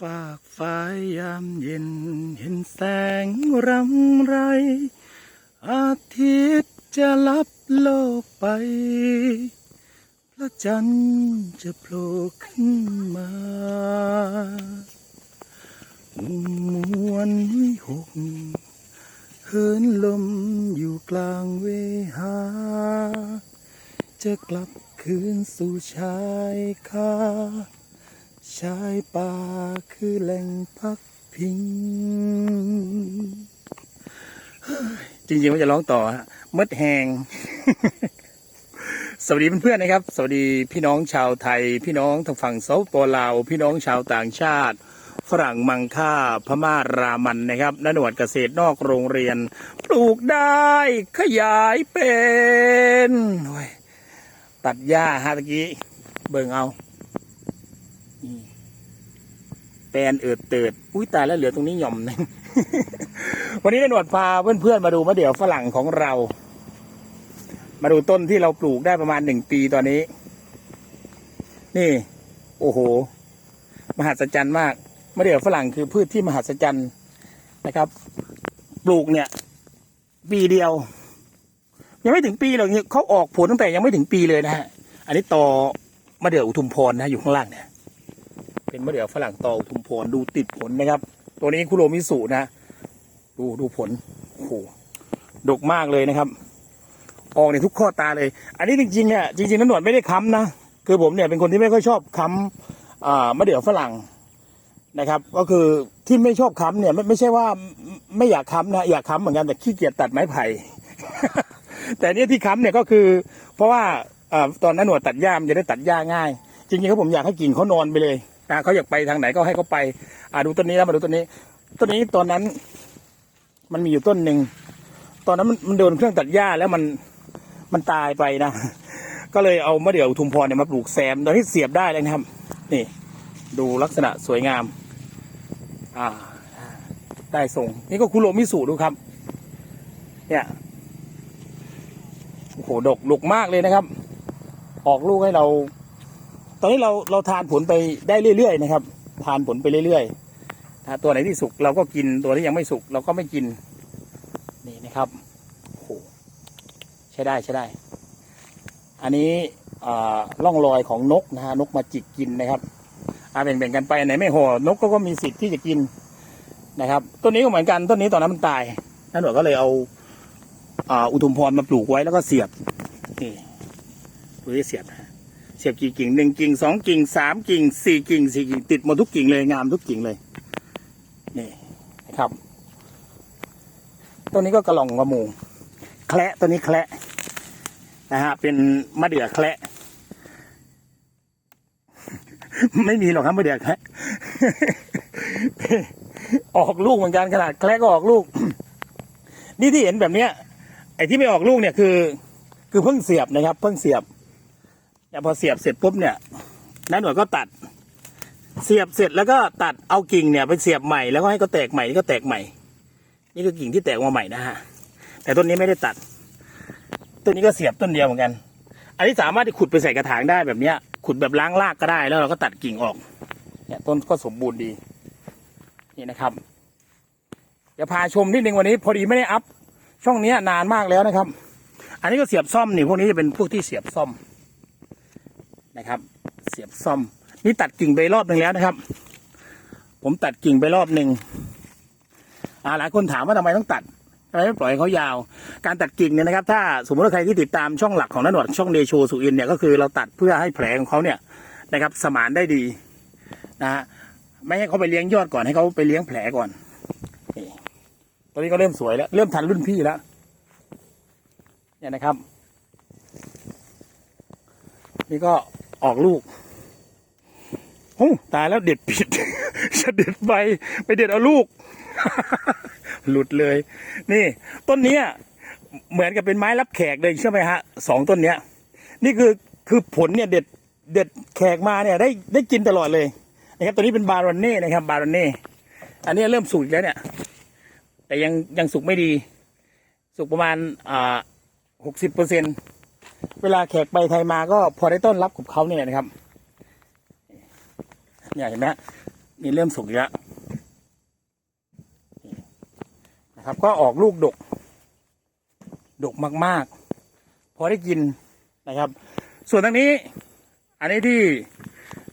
ฝากฟ้ายามเย็น เห็นแสงรำไร อาทิตย์จะลับโลกไป พระจันทร์จะโผล่ขึ้นมา มวนวิหกเฮินลมอยู่กลางเวหา จะกลับคืนสู่ชายคา ชายป่าคือแหล่งพักพิง จริงๆว่าจะร้องต่อฮะมดแหง สวัสดีเพื่อนๆนะครับ สวัสดีพี่น้องชาวไทย พี่น้องทางฝั่งเซาท์ปอลาว พี่น้องชาวต่างชาติ ฝรั่งมังค่าพม่ารามันนะครับนหนวดเกษตรนอกโรงเรียน ปลูกได้ขยายเป็น ตัดหญ้าฮะตะกี้ เบิ่งเอานี่ แปลนเอิดเติดอุ้ยตายแล้วเหลือตรงนี้หย่อมหนึงวันนี้นหนวดพาเพื่อนๆมาดูมะเดี่ยวฝรั่งของเรา มาดูต้นที่เราปลูกได้ประมาณหนึ่งปีตอนนี้ นี่ โอ้โห มหัศจรรย์มากมะเดื่อฝรั่งคือพืชที่มหัศจรรย์นะครับ ปลูกเนี่ย ปีเดียว ยังไม่ถึงปีหรอกเนี่ยเขาออกผลตั้งแต่ยังไม่ถึงปีเลยนะฮะ อันนี้ต่อมะเดื่ออุทุมพรนะอยู่ข้างล่างเนี่ย เป็นมะเดื่อฝรั่งตออุทุมพรดูติดผลนะครับ ตัวนี้คุโรมิสุนะ ดูดูผลโอ้โหดกมากเลยนะครับ ออกในทุกข้อตาเลย อันนี้จริงๆเนี่ยจริงๆน้ำหนวดไม่ได้ค้ำนะคือผมเนี่ยเป็นคนที่ไม่ค่อยชอบค้ำมะเดื่อฝรั่งนะครับ ก็คือที่ไม่ชอบค้ำเนี่ยไม่ไม่ใช่ว่าไม่อยากค้ำนะอยากค้ำเหมือนกันแต่ขี้เกียจตัดไม้ไผ่แต่เนี่ยที่ค้ำเนี่ยก็คือ เพราะว่าอตอนนั้นหนวดตัดหญ้ามันจะได้ตัดหญ้าง่าย จริงๆเขาผมอยากให้กิ่งเขานอนไปเลย นะเขาอยากไปทางไหนก็ให้เขาไป อ่าดูต้นนี้แล้วมาดูต้นนี้ ต้นนี้ตอนนั้น มันมีอยู่ต้นหนึ่งตอนนั้นมันมันโดนเครื่องตัดหญ้าแล้วมันมันตายไปนะก็เลยเอามะเดื่ออุทุมพรเนี่ยมาปลูกแซมตอนที่เสียบได้เลยนะครับ นี่ ดูลักษณะสวยงาม อ่า ได้ทรงนี่ก็คุโรมิสุดูครับ เนี่ยโอ้โหดกดกมากเลยนะครับ ออกลูกให้เรา ตอนนี้เราเราทานผลไปได้เรื่อยๆนะครับ ทานผลไปเรื่อยๆถ้าตัวไหนที่สุกเราก็กินตัวที่ยังไม่สุกเราก็ไม่กิน นี่นะครับโอ้โหใช้ได้ใช้ได้ อันนี้อ่าร่องรอยของนกนะฮะนกมาจิกกินนะครับอาแบ่งๆกันไปไหนไม่ห่อนกก็ก็มีสิทธิ์ที่จะกินนะครับต้นนี้ก็เหมือนกันต้นนี้ตอนนั้นมันตายนั่นหนูก็เลยเอาอ่าอุทุมพรมาปลูกไว้แล้วก็เสียบนี่ดูที่เสียบนะ เสียบกี่กิ่งหนึ่งกิ่งสองกิ่งสามกิ่งสี่กิ่งสี่กิ่งติดหมดทุกกิ่งเลยงามทุกกิ่งเลยนี่นะครับต้นนี้ก็กระหล่องกระมูแคละต้นนี้แคละนะฮะเป็นมะเดื่อแคละไม่มีหรอกครับมะเดื่อแคละออกลูกเหมือนกันขนาดแคละก็ออกลูก นี่ที่เห็นแบบเนี้ยไอ้ที่ไม่ออกลูกเนี่ยคือ คือเพิ่งเสียบนะครับ เพิ่งเสียบ เนี่ยพอเสียบเสร็จปุ๊บเนี่ยน้าหน่วยก็ตัด เสียบเสร็จแล้วก็ตัดเอากิ่งเนี่ยไปเสียบใหม่แล้วก็ให้ก็แตกใหม่นี่ก็แตกใหม่ นี่คือกิ่งที่แตกมาใหม่นะฮะแต่ต้นนี้ไม่ได้ตัด ต้นนี้ก็เสียบต้นเดียวเหมือนกัน อันนี้สามารถที่ขุดไปใส่กระถางได้แบบเนี้ย ขุดแบบล้างรากก็ได้แล้วเราก็ตัดกิ่งออก เนี่ยต้นก็สมบูรณ์ดีนี่นะครับเดี๋ยวพาชมนิดนึงวันนี้ พอดีไม่ได้อัพช่องนี้นานมากแล้วนะครับ อันนี้ก็เสียบซ่อมนี่พวกนี้จะเป็นพวกที่เสียบซ่อม นะครับ เสียบซ่อม นี่ตัดกิ่งไปรอบหนึ่งแล้วนะครับ ผมตัดกิ่งไปรอบหนึ่งอ่าหลายคนถามว่าทำไมต้องตัดทำไมไม่ปล่อยเขายาว การตัดกิ่งเนี่ยนะครับ ถ้าสมมติว่าใครที่ติดตามช่องหลักของนันหนวดช่องเดโชสุอินเนี่ยก็คือเราตัดเพื่อให้แผลของเขาเนี่ยนะครับสมานได้ดีนะฮะไม่ให้เขาไปเลี้ยงยอดก่อนให้เขาไปเลี้ยงแผลก่อนตอนนี้ก็เริ่มสวยแล้ว เริ่มทันรุ่นพี่แล้วเนี่ยนะครับ นี่ก็ ออกลูกโอ้ตายแล้วเด็ดผิดจะเด็ดใบไปเด็ดเอาลูก หลุดเลย นี่ ต้นเนี้ย เหมือนกับเป็นไม้รับแขกเลยใช่ไหมฮะสองต้นเนี้ย นี่คือคือผลเนี่ยเด็ดเด็ดแขกมาเนี่ยได้ได้กินตลอดเลยนะครับตัวนี้เป็นบารอนเน่นะครับ บารอนเน่อันนี้เริ่มสุกแล้วเนี่ย แต่ยังยังสุกไม่ดี สุกประมาณอ่าหกสิบเปอร์เซ็นต์ เวลาแขกไปไทยมาก็พอได้ต้อนรับกับเขาเนี่ยนะครับ เนี่ยเห็นไหมฮะนี่เริ่มสุกแล้วนะครับ ก็ออกลูกดก ดกมากๆ พอได้กินนะครับ ส่วนทางนี้ อันนี้ที่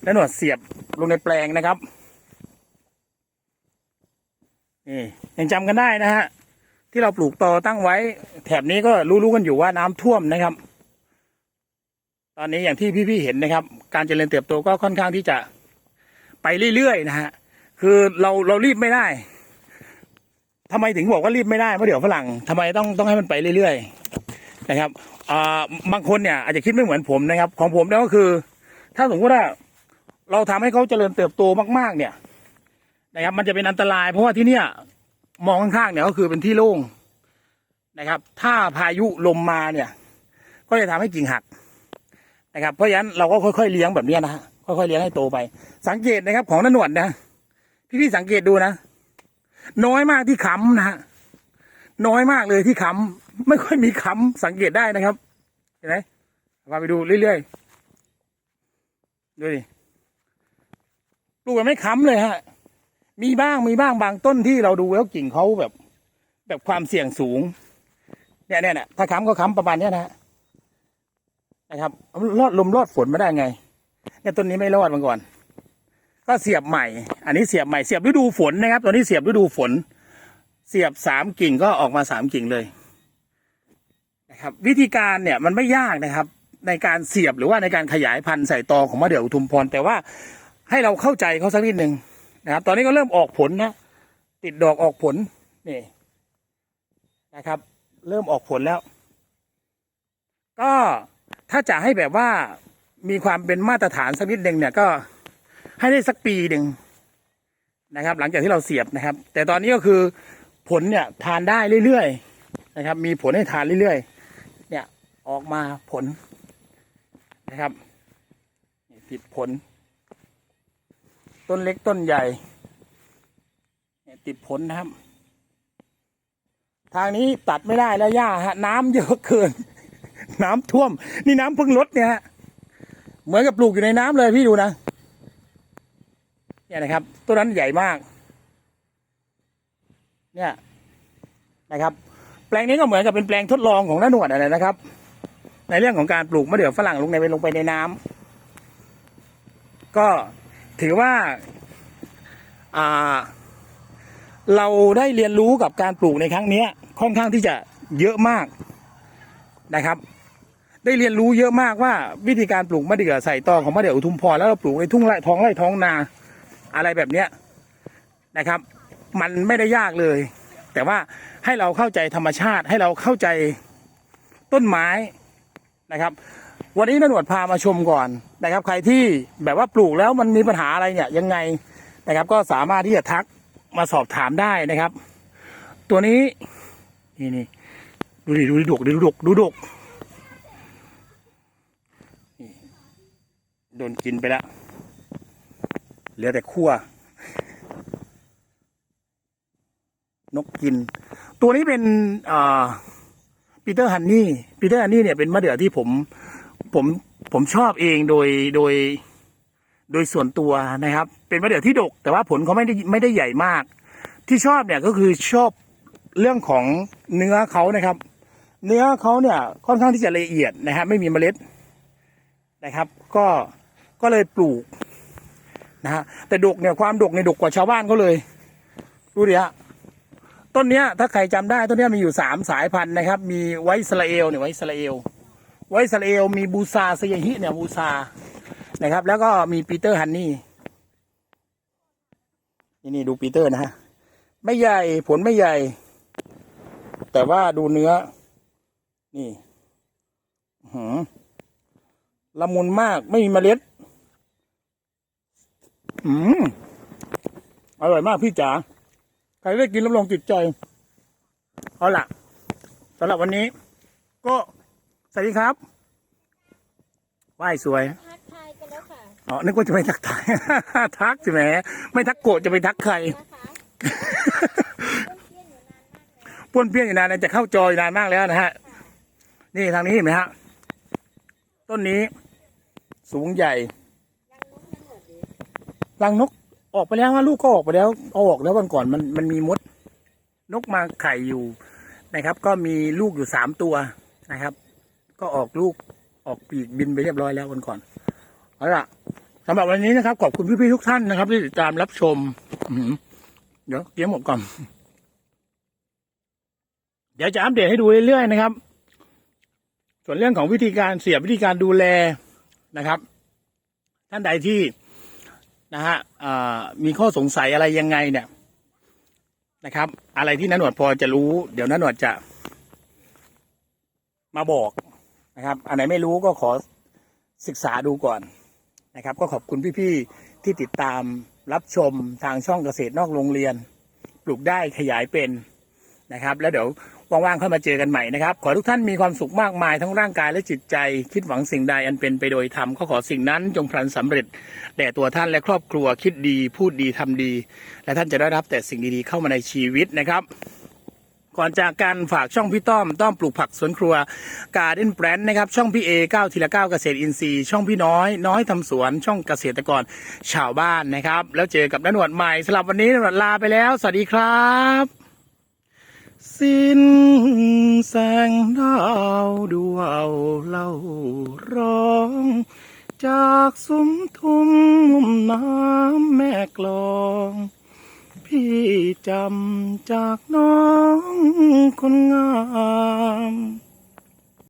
นหนวดเสียบลงในแปลงนะครับนี่ยังจำกันได้นะฮะที่เราปลูกตอตั้งไว้ แถบนี้ก็รู้ๆกันอยู่ว่าน้ำท่วมนะครับ ตอนนี้อย่างที่พี่ๆเห็นนะครับ การเจริญเติบโตก็ค่อนข้างที่จะไปเรื่อยๆนะฮะคือเราเรารีบไม่ได้ทำไมถึงบอกว่ารีบไม่ได้เพราะเดี๋ยวฝรั่งทำไมต้องต้องให้มันไปเรื่อยๆนะครับอ่าบางคนเนี่ยอาจจะคิดไม่เหมือนผมนะครับ ของผมเนี่ยก็คือ ถ้าสมมติว่าเราทำให้เขาเจริญเติบโตมากๆ เนี่ย นะครับ มันจะเป็นอันตราย เพราะว่าที่เนี่ยมองข้างๆเนี่ยก็คือเป็นที่โล่งนะครับ ถ้าพายุลมมาเนี่ย ก็จะทำให้กิ่งหัก นะครับ เพราะฉะนั้นเราก็ค่อยๆเลี้ยงแบบนี้นะฮะค่อยๆเลี้ยงให้โตไป สังเกตนะครับ ของนหนวดนะพี่ๆสังเกตดูนะน้อยมากที่ค้ำนะฮะน้อยมากเลยที่ค้ำไม่ค่อยมีค้ำสังเกตได้นะครับเห็นไหมพาไปดูเรื่อยๆดูดิลูกแบบไม่ค้ำเลยฮะ มีบ้างมีบ้างบางต้นที่เราดูแล้วกิ่งเขาแบบ แบบความเสี่ยงสูง เนี่ยเนี่ยนะถ้าค้ำก็ค้ำประมาณเนี้ยนะฮะ นะครับรอดลมรอดฝนมาได้ไงเนี่ยต้นนี้ไม่รอดมาก่อน ก็เสียบใหม่ อันนี้เสียบใหม่เสียบฤดูฝนนะครับตัวนี้เสียบฤดูฝน เสียบสามกิ่งก็ออกมาสามกิ่งเลยนะครับ วิธีการเนี่ยมันไม่ยากนะครับ ในการเสียบหรือว่าในการขยายพันธุ์ใส่ตอของมะเดื่ออุทุมพร แต่ว่าให้เราเข้าใจเขาสักนิดหนึ่งนะครับ ตอนนี้ก็เริ่มออกผลนะติดดอกออกผลนี่นะครับ เริ่มออกผลแล้ว ก็ ถ้าจะให้แบบว่ามีความเป็นมาตรฐานสักนิดหนึ่งเนี่ยก็ให้ได้สักปีหนึ่งนะครับ หลังจากที่เราเสียบนะครับ แต่ตอนนี้ก็คือผลเนี่ยทานได้เรื่อยๆนะครับ มีผลให้ทานเรื่อยๆเนี่ยออกมาผลนะครับติดผล ต้นเล็กต้นใหญ่ติดผลนะครับ ทางนี้ตัดไม่ได้แล้วย่าฮะน้ำเยอะเกิน น้ำท่วม นี่น้ำเพิ่งลดเนี่ยฮะเหมือนกับปลูกอยู่ในน้ำเลยพี่ดูนะเนี่ยนะครับต้นนั้นใหญ่มาก เนี่ยนะครับ แปลงนี้ก็เหมือนกับเป็นแปลงทดลองของน้าหนวดอะไรนะครับ ในเรื่องของการปลูกมะเดื่อฝรั่งลงในไปลงไปในน้ำก็ถือว่าอ่าเราได้เรียนรู้กับการปลูกในครั้งเนี้ยค่อนข้างที่จะเยอะมากนะครับ ได้เรียนรู้เยอะมากว่าวิธีการปลูกมะเดื่อใส่ตอของมะเดื่ออุทุมพรแล้วเราปลูกในทุ่งไร่ท้องไร่ท้องนาอะไรแบบเนี้ยนะครับ มันไม่ได้ยากเลย แต่ว่าให้เราเข้าใจธรรมชาติให้เราเข้าใจต้นไม้นะครับ วันนี้นหนวดพามาชมก่อนนะครับ ใครที่แบบว่าปลูกแล้วมันมีปัญหาอะไรเนี่ยยังไงนะครับ ก็สามารถที่จะทักมาสอบถามได้นะครับ ตัวนี้นี่นี่ดูดิดูดิดกดูดกดูดกนี่โด นกินไปแล้ว เหลือแต่ขั้วนกกิน ตัวนี้เป็นอ่าปีเตอร์ฮันนี่ปีเตอร์ฮันนี่เนี่ยเป็นมะเดื่อที่ผมผมผมชอบเองโดยโดยโดยส่วนตัวนะครับ เป็นมะเดื่อที่ดก แต่ว่าผลเขาไม่ได้ไม่ได้ใหญ่มาก ที่ชอบเนี่ยก็คือชอบเรื่องของเนื้อเขานะครับ เนื้อเขาเนี่ยค่อนข้างที่จะละเอียดนะครับ ไม่มีเมล็ดนะครับ ก็ ก็เลยปลูกนะฮะแต่ดกเนี่ยความดกเนี่ยดกกว่าชาวบ้านเขาเลยดูดิฮะต้นเนี้ยถ้าใครจำได้ต้นเนี้ยมีอยู่สามสายพันธุ์นะครับ มีไวท์อิสราเอลเนี่ยไวสราเอลไวท์อิสราเอลมีบูซาเซยฮิเนี่ยบูซานะครับ แล้วก็มีปีเตอร์ฮันนี่นี่นี่ดูปีเตอร์นะฮะไม่ใหญ่ผลไม่ใหญ่ แต่ว่าดูเนื้อ นี่หือละมุนมากไม่มีเมล็ด อืมอร่อยมากพี่จ๋า ใครได้กินรับรองติดใจ เอาล่ะสำหรับวันนี้ ก็สวัสดีครับไหว้สวย ทักทายกันแล้วค่ะอ๋อ นึกว่าจะไปทักทาย ทักสิแหม ไม่ทักโกรธจะไปทักใคร นะคะเพื่อนๆอยู่นานมากเลยป้วนเปี้ยนอยู่นานนะจะเข้าจอยนานมากแล้วนะฮะ นี่ทางนี้เห็นไหมฮะ ต้นนี้สูงใหญ่ ยังนกยังหมดเลย รังนกออกไปแล้วว่าลูกก็ออกไปแล้วเอาออกแล้ววันก่อนมันมันมีมด นกมาไข่อยู่นะครับ ก็มีลูกอยู่สามตัวนะครับ ก็ออกลูกออกปีกบินไปเรียบร้อยแล้ววันก่อนเอาล่ะสำหรับวันนี้นะครับ ขอบคุณพี่ๆทุกท่านนะครับ ที่ติดตามรับชมเดี๋ยวเกี้ยหมดก่อนเดี๋ยวจะอัปเดตให้ดูเรื่อยๆนะครับ ส่วนเรื่องของวิธีการเสียบวิธีการดูแลนะครับ ท่านใดที่ นะฮะมีข้อสงสัยอะไรยังไงเนี่ยนะครับ อะไรที่นันหนวดพอจะรู้ เดี๋ยวนันหนวดจะมาบอกนะครับ อันไหนไม่รู้ก็ขอศึกษาดูก่อนนะครับ ก็ขอบคุณพี่ๆที่ติดตามรับชมทางช่องเกษตรนอกโรงเรียน ปลูกได้ขยายเป็น นะครับ แล้วเดี๋ยวว่างๆค่อยมาเจอกันใหม่นะครับ ขอทุกท่านมีความสุขมากมายทั้งร่างกายและจิตใจ คิดหวังสิ่งใดอันเป็นไปโดยธรรมก็ขอสิ่งนั้นจงพลันสำเร็จแด่ตัวท่านและครอบครัวคิดดีพูดดีทำดี และท่านจะได้รับแต่สิ่งดีๆเข้ามาในชีวิตนะครับก่อนจากการฝากช่องพี่ต้อมต้อมปลูกผักสวนครัวการ์เด้นแบรนด์นะครับ ช่องพี่เอเก้าทีละเก้าเกษตรอินทรีย์ช่องพี่น้อย น้อยทำสวนช่องเกษตรกรชาวบ้านนะครับ แล้วเจอกับนันหนวดใหม่สำหรับวันนี้นันหนวดลาไปแล้ว สวัสดีครับ สิ้นแสงดาวดวาเล่าร้อง จากสุมทุ่งมุมน้ำแม่กลอง พี่จำจากน้องคนงาม